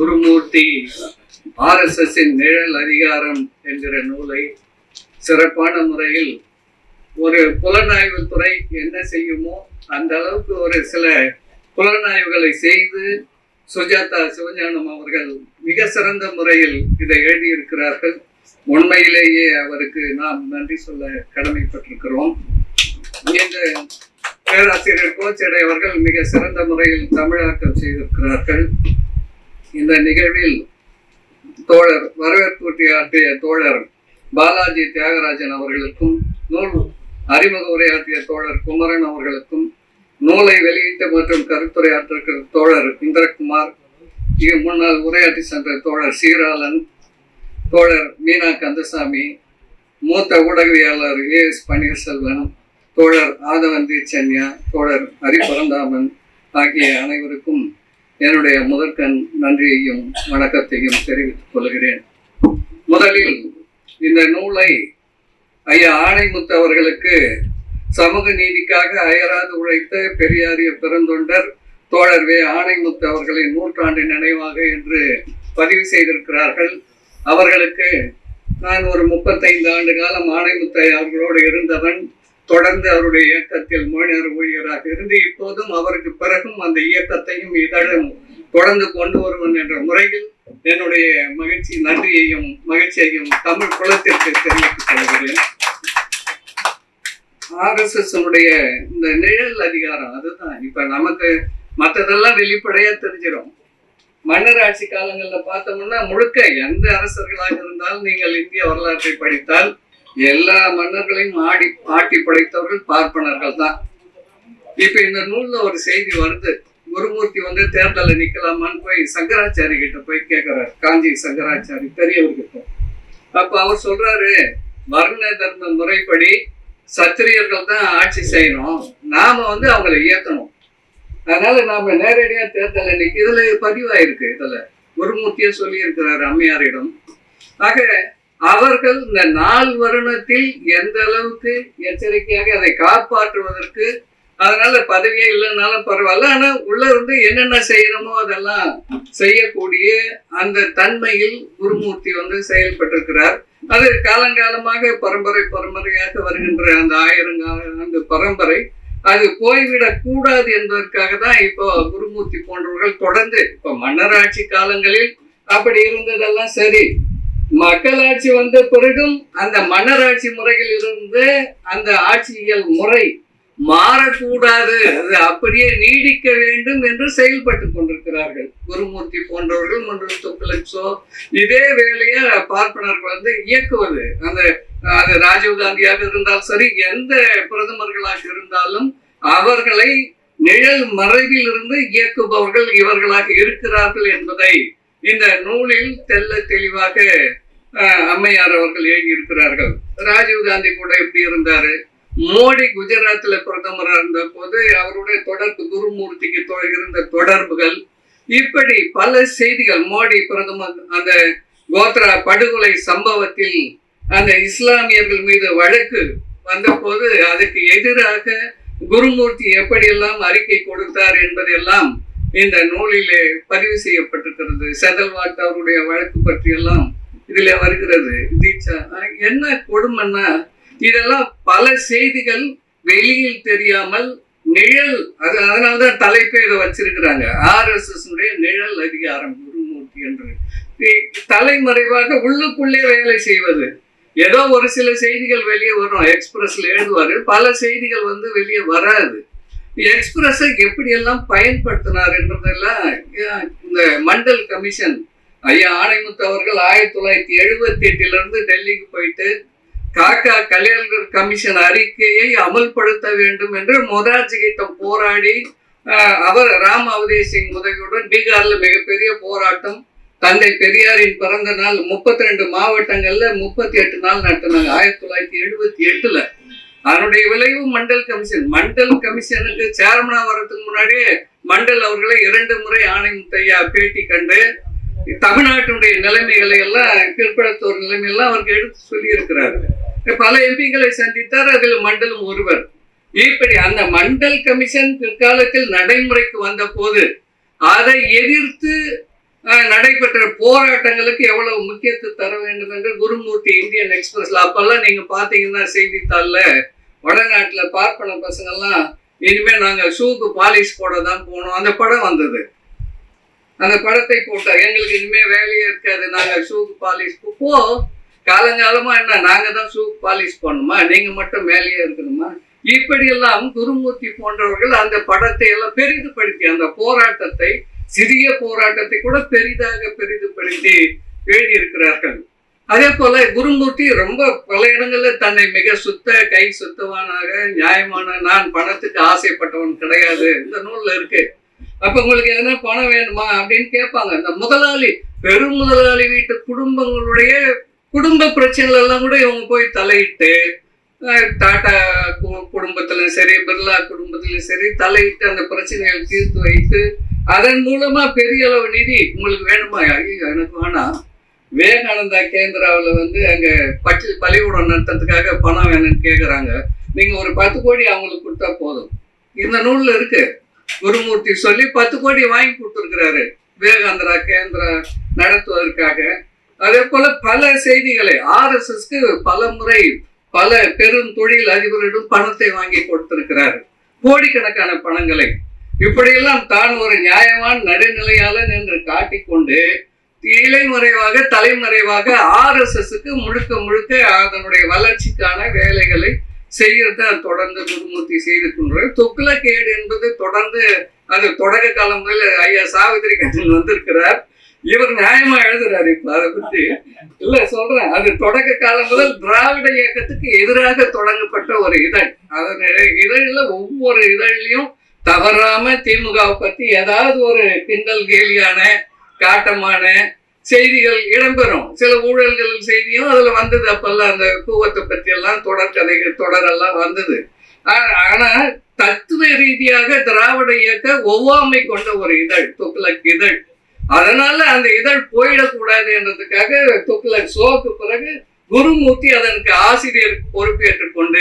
குருமூர்த்தி ஆர்எஸ்எஸ்ஸின் நிழல் அதிகாரம் என்கிற நூலை சிறப்பான முறையில் ஒரு புலனாய்வு துறை என்ன செய்யுமோ அந்த அளவுக்கு ஒரு சில புலனாய்வுகளை செய்து சுஜாதா சிவஞானம் அவர்கள் மிக சிறந்த முறையில் இதை எழுதியிருக்கிறார்கள். உண்மையிலேயே அவருக்கு நாம் நன்றி சொல்ல கடமைப்பட்டிருக்கிறோம். இந்த பேராசிரியர் கோச்சடை அவர்கள் மிக சிறந்த முறையில் தமிழாக்கம் செய்திருக்கிறார்கள். இந்த நிகழ்வில் தோழர் வரவேற்பு ஆற்றிய தோழர் பாலாஜி தியாகராஜன் அவர்களுக்கும் நூல் அறிமுக உரையாற்றிய தோழர் குமரன் அவர்களுக்கும் நூலை வெளியிட்ட மற்றும் கருத்துரையாற்றிருக்கிற தோழர் இந்திரகுமார் இங்கு முன்னால் உரையாற்றி சென்ற தோழர் சீராளன் தோழர் மீனா கந்தசாமி மூத்த ஊடகவியாளர் ஏ எஸ் பன்னீர்செல்வன் தோழர் ஆதவந்தி சென்யா தோழர் ஹரிபரந்தாமன் ஆகிய அனைவருக்கும் என்னுடைய முதற்கண் நன்றியையும் வணக்கத்தையும் தெரிவித்துக் கொள்கிறேன். முதலில் இந்த நூலை ஐயா ஆணைமுத்து அவர்களுக்கு சமூக நீதிக்காக அயராது உழைத்த பெரியாரிய பெருந்தொண்டர் தோழர் வே ஆணைமுத்து அவர்களின் நூற்றாண்டு நினைவாக என்று பதிவு செய்திருக்கிறார்கள். அவர்களுக்கு நான் ஒரு முப்பத்தைந்து ஆண்டு காலம் ஆணைமுத்து அவர்களோடு இருந்தவன். தொடர்ந்து அவருடைய இயக்கத்தில் மொழிநேர ஊழியராக இருந்து இப்போதும் அவருக்கு பிறகும் அந்த இயக்கத்தையும் இதழும் தொடர்ந்து கொண்டு வருவன் என்ற முறையில் என்னுடைய மகிழ்ச்சி நன்றியையும் மகிழ்ச்சியையும் தமிழ் குலத்திற்கு தெரிவித்துக் கொள்கிறேன். ஆர்எஸ்எஸ் இந்த நிழல் அதிகாரம் அதுதான். இப்ப நமக்கு மற்றதெல்லாம் வெளிப்படையா தெரிஞ்சிடும். மன்னர் ஆட்சி காலங்கள்ல பார்த்தோம்னா முழுக்க எந்த அரசர்களாக இருந்தாலும் நீங்கள் இந்திய வரலாற்றை படித்தால் எல்லா மன்னர்களையும் ஆடி ஆட்டி படைத்தவர்கள் பார்ப்பனர்கள் தான். இப்ப இந்த நூல்ல ஒரு செய்தி வருது. குருமூர்த்தி வந்து தேர்தலில் நிக்கலாமான்னு போய் சங்கராச்சாரி கிட்ட போய் கேட்கிறார் காஞ்சி சங்கராச்சாரி பெரியவர்கிட்ட. அப்ப அவர் சொல்றாரு வர்ண தர்ம முறைப்படி சத்திரியர்கள் தான் ஆட்சி செய்யணும். நாம வந்து அவங்களை இயக்கணும். அதனால நாம நேரடியா தேர்தலில் நிக்க இதுல பதிவாயிருக்கு இதுல. குருமூர்த்தியே சொல்லி இருக்கிறார் அம்மையாரிடம். ஆக அவர்கள் இந்த நாள் வருணத்தில் எந்த அளவுக்கு எச்சரிக்கையாக அதை காப்பாற்றுவதற்கு அதனால பதவியே இல்லைனாலும் பரவாயில்ல. ஆனா உள்ள இருந்து என்னென்ன செய்யணுமோ அதெல்லாம் செய்யக்கூடிய அந்த தன்மையில் குருமூர்த்தி வந்து செயல்பட்டிருக்கிறார். அது காலங்காலமாக பரம்பரை பரம்பரையாக வருகின்ற அந்த ஆயிரங்கால அந்த பரம்பரை. அது போய்விடக் கூடாது என்பதற்காக தான் இப்போ குருமூர்த்தி போன்றவர்கள் தொடர்ந்து இப்ப மன்னராட்சி காலங்களில் அப்படி இருந்ததெல்லாம் சரி மக்களாட்சி வந்த பிறகும் அந்த மன்னராட்சி முறையில் இருந்து அந்த ஆட்சியியல் முறை மாறக்கூடாது. அது அப்படியே நீடிக்க வேண்டும் என்று செயல்பட்டு கொண்டிருக்கிறார்கள். குருமூர்த்தி போன்றவர்கள் மற்றும் துக்ளக்ஸோ இதே வேலையை பார்ப்பனர்கள் வந்து இயக்குவது. அந்த அது ராஜீவ்காந்தியாக இருந்தாலும் சரி எந்த பிரதமர்களாக இருந்தாலும் அவர்களை நிழல் மறைவில் இருந்து இயக்குபவர்கள் இவர்களாக இருக்கிறார்கள் என்பதை இந்த நூலில் தெல்ல தெளிவாக அம்மையார் அவர்கள் எழுதியிருக்கிறார்கள். ராஜீவ்காந்தி கூட எப்படி இருந்தாரு. மோடி குஜராத்ல பிரதமராக இருந்த போது அவருடைய தொடர்பு குருமூர்த்திக்கு இருந்த தொடர்புகள். இப்படி பல செய்திகள் மோடி பிரதமர் அந்த கோத்ரா படுகொலை சம்பவத்தில் அந்த இஸ்லாமியர்கள் மீது வழக்கு வந்தபோது அதுக்கு எதிராக குருமூர்த்தி எப்படியெல்லாம் அறிக்கை கொடுத்தார் என்பதெல்லாம் இந்த நூலிலே பதிவு செய்யப்பட்டிருக்கிறது. செதல்வாட் அவருடைய வழக்கு பற்றியெல்லாம் இதுல வருகிறது. தீட்சா என்ன கொடுமைன்னா இதெல்லாம் பல செய்திகள் வெளியில் தெரியாமல் நிழல் அது அதனால்தான் தலைப்பே இதை வச்சிருக்கிறாங்க. ஆர்எஸ்எஸ் நிழல் அதிகாரம் குருமூர்த்தி என்று. தலைமறைவாக உள்ளுக்குள்ளே வேலை செய்வது. ஏதோ ஒரு சில செய்திகள் வெளியே வரும். எக்ஸ்பிரஸ்ல எழுதுவாரு. பல செய்திகள் வந்து வெளியே வராது. எக்ஸ்பிரஸை எப்படியெல்லாம் பயன்படுத்தினார் என்றதெல்லாம் இந்த மண்டல் கமிஷன் ஐயா ஆணைமுத்து அவர்கள் ஆயிரத்தி தொள்ளாயிரத்தி எழுபத்தி எட்டிலிருந்து டெல்லிக்கு போயிட்டு காக்கா கல்யாணர் கமிஷன் அறிக்கையை அமல்படுத்த வேண்டும் என்று மொராஜிகிட்டம் போராடி அவர் ராம் அவதேஷ் சிங் உதவியுடன் பீகாரில் மிகப்பெரிய போராட்டம் தந்தை பெரியாரின் பிறந்த நாள் முப்பத்தி ரெண்டு மாவட்டங்கள்ல முப்பத்தி எட்டு நாள் நடத்தினாங்க. ஆயிரத்தி தொள்ளாயிரத்தி எழுபத்தி எட்டுல. அதனுடைய விளைவு மண்டல் கமிஷன். மண்டல் கமிஷனுக்கு சேர்மனா வர்றதுக்கு முன்னாடியே மண்டல் அவர்களை இரண்டு முறை ஆணைமுத்தையா பேட்டி கண்டு தமிழ்நாட்டினுடைய நிலைமைகளை எல்லாம் பிற்படுத்தோர் நிலைமையெல்லாம் அவருக்கு எடுத்து சொல்லி இருக்கிறார்கள் பல எம்பிகளை சந்தித்தார் அதில் மண்டலும் ஒருவர். இப்படி அந்த மண்டல் கமிஷன் பிற்காலத்தில் நடைமுறைக்கு வந்த போது அதை எதிர்த்து நடைபெற்ற போராட்டங்களுக்கு எவ்வளவு முக்கியத்துவம் தர வேண்டும் என்று குருமூர்த்தி இந்தியன் எக்ஸ்பிரஸ்ல. அப்பெல்லாம் நீங்க பாத்தீங்கன்னா செய்தித்தாள்ல வடநாட்டுல பார்ப்பன பசங்கெல்லாம் இனிமே நாங்க ஷூக்கு பாலிஷ் போட தான் போனோம். அந்த படம் வந்தது. அந்த படத்தை போட்டா எங்களுக்கு இனிமே வேலையே இருக்காது. நாங்க ஷூக்கு பாலிஷ் போ காலங்காலமா என்ன நாங்க தான் ஷூ பாலிஷ் பண்ணணுமா? நீங்க மட்டும் வேலையே இருக்கணுமா? இப்படியெல்லாம் குருமூர்த்தி போன்றவர்கள் அந்த படத்தை எல்லாம் பெரிதுபடுத்தி அந்த போராட்டத்தை சிறிய போராட்டத்தை கூட பெரிதாக பெரிதுபடுத்தி எழுதியிருக்கிறார்கள். அதே போல குருமூர்த்தி ரொம்ப பல இடங்கள்ல தன்னை மிக சுத்த கை சுத்தவானாக நியாயமான நான் பணத்துக்கு ஆசைப்பட்டவன் கிடையாது இந்த நூல்ல இருக்கு. அப்ப உங்களுக்கு எதனா பணம் வேணுமா அப்படின்னு கேட்பாங்க. இந்த முதலாளி பெரும் முதலாளி வீட்டு குடும்பங்களுடைய குடும்ப பிரச்சனைகள் எல்லாம் கூட இவங்க போய் தலையிட்டு டாட்டா டாடா கு- குடும்பத்திலும் சரி பிர்லா குடும்பத்திலும் சரி தலையிட்டு அந்த பிரச்சனைகள் தீர்த்து வைத்து அதன் மூலமா பெரிய அளவு நிதி உங்களுக்கு வேணுமா? ஐயோ எனக்கு வேணாம். விவேகானந்தா கேந்திராவில் வந்து அங்கே பட்டி பள்ளிக்கூடம் நடத்துறதுக்காக பணம் வேணும்னு கேட்குறாங்க நீங்கள் ஒரு பத்து கோடி அவங்களுக்கு கொடுத்தா போதும். இந்த நூலில் இருக்கு. குருமூர்த்தி சொல்லி பத்து கோடி வாங்கி கொடுத்துருக்கிறாரு விவேகானந்தரா கேந்திரா நடத்துவதற்காக. அதே போல பல செய்திகளை ஆர்எஸ்எஸ்க்கு பல முறை பல பெரும் தொழில் அதிபரிடம் பணத்தை வாங்கி கொடுத்திருக்கிறார். கோடிக்கணக்கான பணங்களை. இப்படியெல்லாம் தான் ஒரு நியாயமான நடுநிலையாளன் என்று காட்டிக்கொண்டு இலைமறைவாக தலைமறைவாக ஆர்எஸ்எஸ்க்கு முழுக்க முழுக்க அதனுடைய வளர்ச்சிக்கான வேலைகளை செய்யறத தொடர்ந்து குருமூர்த்தி செய்து கொண்டார் துக்ளக்கேடு என்பது தொடர்ந்து அது தொடக்க காலம் முதல்ல ஐயா சாவித்திரி கண்ணன் வந்திருக்கிறார். இவர் நியாயமா எழுதுறாரு இப்ப அதை பத்தி. இல்ல சொல்றேன். அது தொடக்க காலம் முதல் திராவிட இயக்கத்துக்கு எதிராக தொடங்கப்பட்ட ஒரு இதழ். அதனுடைய இதழில் ஒவ்வொரு இதழ்லையும் தவறாம திமுகவை பத்தி ஏதாவது ஒரு கிண்டல் கேலியான காட்டமான செய்திகள் இடம்பெறும். சில ஊழல்கள் செய்தியும் அதுல வந்தது. அப்பெல்லாம் அந்த கூவத்தை பத்தி எல்லாம் தொடர் கதைகள் தொடரெல்லாம் வந்தது. ஆ- ஆனா தத்துவ ரீதியாக திராவிட இயக்க ஒவ்வாமை கொண்ட ஒரு இதழ் துக்ளக் இதழ். அதனால அந்த இதழ் போயிடக்கூடாது என்றதுக்காக துக்ளக் சோக்கு பிறகு குருமூர்த்தி அதற்கு ஆசிரியர் பொறுப்பேற்றுக் கொண்டு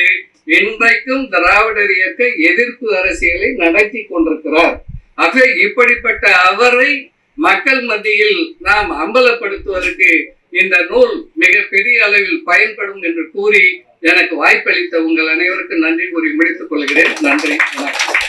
இன்றைக்கும் திராவிடர் இயக்க எதிர்ப்பு அரசியலை நடத்தி கொண்டிருக்கிறார். ஆக இப்படிப்பட்ட அவரை மக்கள் மத்தியில் நாம் அம்பலப்படுத்துவதற்கு இந்த நூல் மிக பெரிய அளவில் பயன்படும் என்று கூறி எனக்கு வாய்ப்பளித்த உங்கள் அனைவருக்கும் நன்றி கூறி முடித்துக் கொள்கிறேன். நன்றி. வணக்கம்.